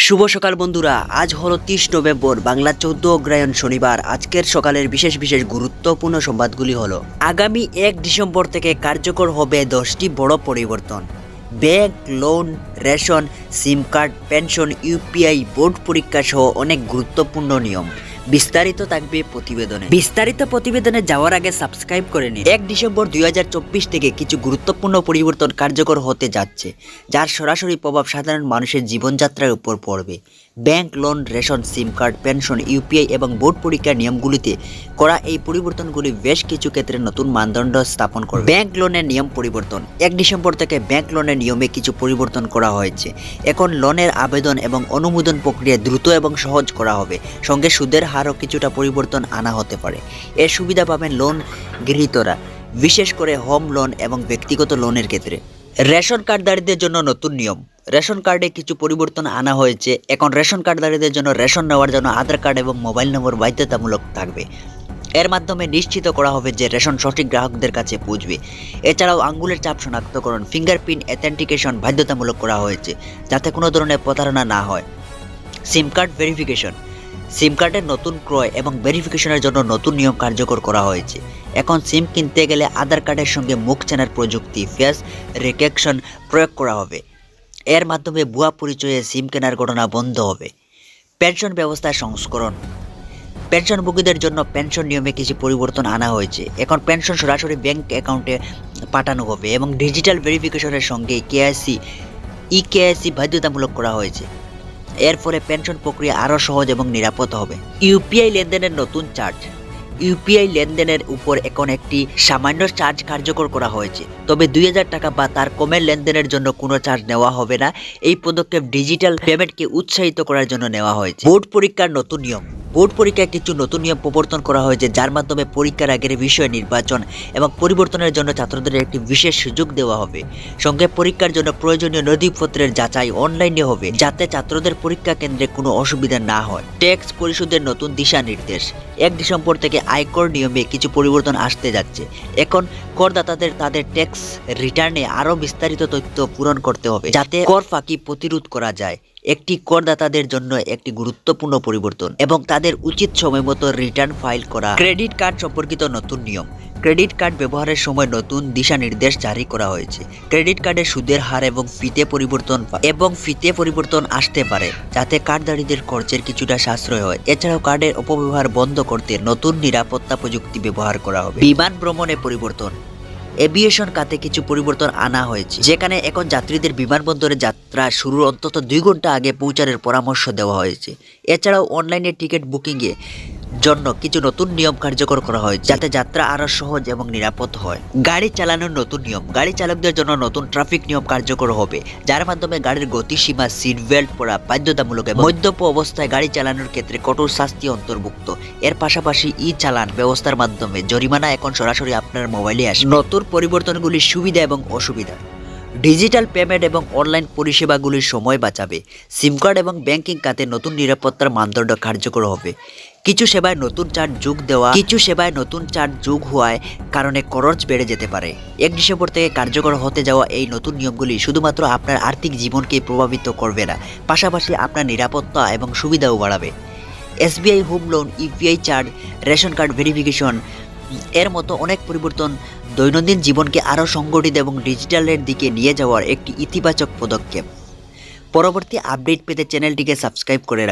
শুভ সকাল বন্ধুরা, আজ হলো তিরিশ নভেম্বর, বাংলা চৌদ্দ অগ্রায়ণ শনিবার। আজকের সকালের বিশেষ বিশেষ গুরুত্বপূর্ণ সংবাদগুলি হলো, আগামী এক ডিসেম্বর থেকে কার্যকর হবে দশটি বড় পরিবর্তন। Bank loan ration, SIM card, pension UPI board পরীক্ষা সহ অনেক গুরুত্বপূর্ণ নিয়ম। বিস্তারিত থাকবে প্রতিবেদনে। বিস্তারিত প্রতিবেদনে যাওয়ার আগে সাবস্ক্রাইব করে নিন। এক ডিসেম্বর দুই থেকে কিছু গুরুত্বপূর্ণ পরিবর্তন কার্যকর হতে যাচ্ছে, যার সরাসরি প্রভাব সাধারণ মানুষের জীবনযাত্রার উপর পড়বে। Bank loan, ration, SIM card, pension UPI এবং বোর্ড পরীক্ষার নিয়মগুলিতে করা এই পরিবর্তনগুলি বেশ কিছু ক্ষেত্রে নতুন মানদণ্ড স্থাপন করবে। ব্যাংক লোনের নিয়ম পরিবর্তন। এক ডিসেম্বর থেকে ব্যাংক লোনের নিয়মে কিছু পরিবর্তন করা হয়েছে। এখন লোনের আবেদন এবং অনুমোদন প্রক্রিয়া দ্রুত এবং সহজ করা হবে। সঙ্গে সুদের হারও কিছুটা পরিবর্তন আনা হতে পারে। এর সুবিধা পাবেন লোন গৃহীতরা, বিশেষ করে হোম লোন এবং ব্যক্তিগত লোনের ক্ষেত্রে। রেশন কার্ডধারীদের জন্য নতুন নিয়ম। রেশন কার্ডে কিছু পরিবর্তন আনা হয়েছে। এখন রেশন কার্ডধারীদের জন্য রেশন নেওয়ার জন্য আধার কার্ড এবং মোবাইল নম্বর বাধ্যতামূলক থাকবে। এর মাধ্যমে নিশ্চিত করা হবে যে রেশন সঠিক গ্রাহকদের কাছে পৌঁছবে। এছাড়াও আঙ্গুলের চাপ শনাক্তকরণ ফিঙ্গারপ্রিন্ট অ্যাথেন্টিকেশন বাধ্যতামূলক করা হয়েছে, যাতে কোনো ধরনের প্রতারণা না হয়। সিম কার্ড ভেরিফিকেশন। সিম কার্ডের নতুন ক্রয় এবং ভেরিফিকেশনের জন্য নতুন নিয়ম কার্যকর করা হয়েছে। এখন সিম কিনতে গেলে আধার কার্ডের সঙ্গে মুখ চেনার প্রযুক্তি, ফেস রিকেকশন প্রয়োগ করা হবে। এর মাধ্যমে ভুয়া পরিচয়ে সিম কেনার ঘটনা বন্ধ হবে। পেনশন ব্যবস্থার সংস্করণ। পেনশনভোগীদের জন্য পেনশন নিয়মে কিছু পরিবর্তন আনা হয়েছে। এখন পেনশন সরাসরি ব্যাংক অ্যাকাউন্টে পাঠানো হবে এবং ডিজিটাল ভেরিফিকেশনের সঙ্গে কেআইসি ই কেআইসি বাধ্যতামূলক করা হয়েছে। এর ফলে পেনশন প্রক্রিয়া আরও সহজ এবং নিরাপদ হবে। ইউপিআই লেনদেনের নতুন চার্জ ইউপিআই লেনদেনের উপর এখন একটি সামান্য চার্জ কার্যকর করা হয়েছে। তবে দুই হাজার টাকা বা তার কমের লেনদেনের জন্য কোনো চার্জ নেওয়া হবে না। এই পদক্ষেপ ডিজিটাল পেমেন্টকে উৎসাহিত করার জন্য নেওয়া হয়েছে। বোর্ড পরীক্ষার নতুন নিয়ম। বোর্ড পরীক্ষায় কিছু নতুন নিয়ম প্রবর্তন করা হয়েছে, যার মাধ্যমে পরীক্ষার আগের বিষয় নির্বাচন এবং পরিবর্তনের জন্য ছাত্রদের একটি বিশেষ সুযোগ দেওয়া হবে। সঙ্গে পরীক্ষার জন্য প্রয়োজনীয় নথিপত্রের যাচাই অনলাইনে হবে, যাতে ছাত্রদের পরীক্ষা কেন্দ্রে কোনো অসুবিধা না হয়। ট্যাক্স পরিশোধের নতুন দিশা নির্দেশ এক ডিসেম্বর থেকে আয়কর নিয়মে কিছু পরিবর্তন আসতে যাচ্ছে। এখন করদাতাদের তাদের ট্যাক্স রিটার্নে আরও বিস্তারিত তথ্য পূরণ করতে হবে, যাতে কর ফাঁকি প্রতিরোধ করা যায়। একটি করদাতাদের জন্য একটি গুরুত্বপূর্ণ পরিবর্তন এবং তাদের উচিত সময় মতো রিটার্ন ফাইল করা। ক্রেডিট কার্ড সম্পর্কিত নতুন নিয়ম। ক্রেডিট কার্ড ব্যবহারের সময় নতুন দিশা নির্দেশ জারি করা হয়েছে। ক্রেডিট কার্ডের সুদের হার এবং ফিতে পরিবর্তন এবং ফিতে পরিবর্তন আসতে পারে, যাতে কার্ডধারীদের খরচের কিছুটা সাশ্রয় হয়। এছাড়াও কার্ডের অপব্যবহার বন্ধ করতে নতুন নিরাপত্তা প্রযুক্তি ব্যবহার করা হবে। বিমান ভ্রমণে পরিবর্তন। এভিয়েশন কাতে কিছু পরিবর্তন আনা হয়েছে, যেখানে এখন যাত্রীদের বিমানবন্দরে যাত্রা শুরুর অন্তত দুই ঘণ্টা আগে পৌঁছানোর পরামর্শ দেওয়া হয়েছে। এছাড়াও অনলাইনে টিকিট বুকিংয়ে জন্য কিছু নতুন নিয়ম কার্যকর করা হয়, যাতে যাত্রা আরও সহজ এবং নিরাপদ হয়। গাড়ি চালানোর নতুন নিয়ম। গাড়ি চালকদের জন্য নতুন ট্রাফিক নিয়ম কার্যকর হবে, যার মাধ্যমে গাড়ির গতিসীমা, সিট বেল্ট পরা, বাধ্যতামূলক এবং মদ্যপ অবস্থায় গাড়ি চালানোর ক্ষেত্রে কঠোর শাস্তি অন্তর্ভুক্ত। এর পাশাপাশি ই চালান ব্যবস্থার মাধ্যমে জরিমানা এখন সরাসরি আপনার মোবাইলে আসে নতুন পরিবর্তনগুলির সুবিধা এবং অসুবিধা। ডিজিটাল পেমেন্ট এবং অনলাইন পরিষেবাগুলির সময় বাঁচাবে। সিম কার্ড এবং ব্যাংকিং খাতে নতুন নিরাপত্তার মানদণ্ড কার্যকর হবে। কিছু সেবায় নতুন চার্জ যোগ দেওয়া, কিছু সেবায় নতুন চার্জ যোগ হওয়ায় কারণে খরচ বেড়ে যেতে পারে। এক ডিসেম্বর থেকে কার্যকর হতে যাওয়া এই নতুন নিয়মগুলি শুধুমাত্র আপনার আর্থিক জীবনকে প্রভাবিত করবে না, পাশাপাশি আপনার নিরাপত্তা এবং সুবিধাও বাড়াবে। SBI, home loan UPI charge, ration card verification এর মতো অনেক পরিবর্তন দৈনন্দিন জীবনকে আরও সংগঠিত এবং ডিজিটালের দিকে নিয়ে যাওয়ার একটি ইতিবাচক পদক্ষেপ। পরবর্তী আপডেট পেতে চ্যানেলটিকে সাবস্ক্রাইব করে